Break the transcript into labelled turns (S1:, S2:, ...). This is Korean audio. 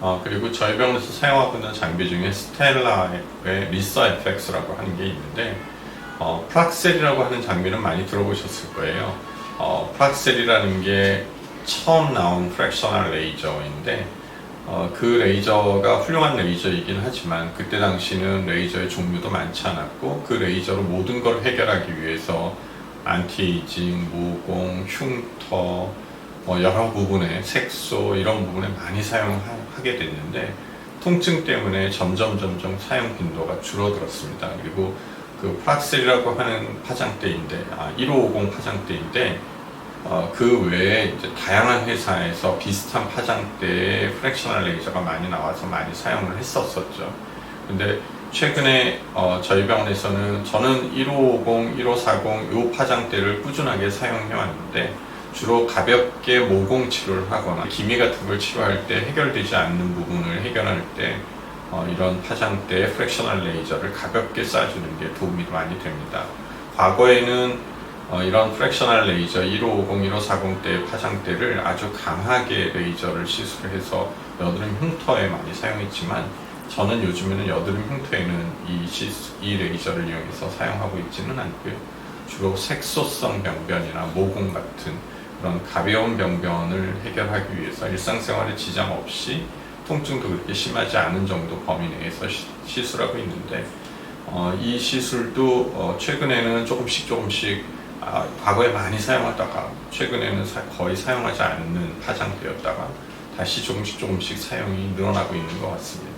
S1: 어, 그리고 저희 병원에서 사용하고 있는 장비 중에 스텔라의 리서 FX라고 하는 게 있는데 어, 플락셀이라고 하는 장비는 많이 들어보셨을 거예요. 어, 플락셀이라는 게 처음 나온 프랙셔널 레이저인데 어, 그 레이저가 훌륭한 레이저이긴 하지만 그때 당시는 레이저의 종류도 많지 않았고 그 레이저로 모든 걸 해결하기 위해서 안티에이징, 모공, 흉터 뭐 여러 부분에 색소 이런 부분에 많이 사용하게 됐는데 통증 때문에 점점 점점 사용 빈도가 줄어들었습니다. 그리고 그 플락셀이라고 하는 파장대인데 아, 1550 파장대인데 어, 그 외에 이제 다양한 회사에서 비슷한 파장대의 프랙셔널 레이저가 많이 나와서 많이 사용을 했었었죠. 근데 최근에 어, 저희 병원에서는 저는 1550, 1540 요 파장대를 꾸준하게 사용해 왔는데 주로 가볍게 모공 치료를 하거나 기미 같은 걸 치료할 때 해결되지 않는 부분을 해결할 때 어, 이런 파장대 프랙셔널 레이저를 가볍게 쏴주는 게 도움이 많이 됩니다. 과거에는 어, 이런 프랙셔널 레이저 1550, 1540대 파장대를 아주 강하게 레이저를 시술해서 여드름 흉터에 많이 사용했지만 저는 요즘에는 여드름 흉터에는 이, 시스, 이 레이저를 이용해서 사용하고 있지는 않고요. 주로 색소성 병변이나 모공 같은 그런 가벼운 병변을 해결하기 위해서 일상생활에 지장 없이 통증도 그렇게 심하지 않은 정도 범위 내에서 시, 시술하고 있는데 어, 이 시술도 어, 최근에는 조금씩 조금씩 아, 과거에 많이 사용하다가 최근에는 사- 거의 사용하지 않는 파장되었다가 다시 조금씩 조금씩 사용이 늘어나고 있는 것 같습니다.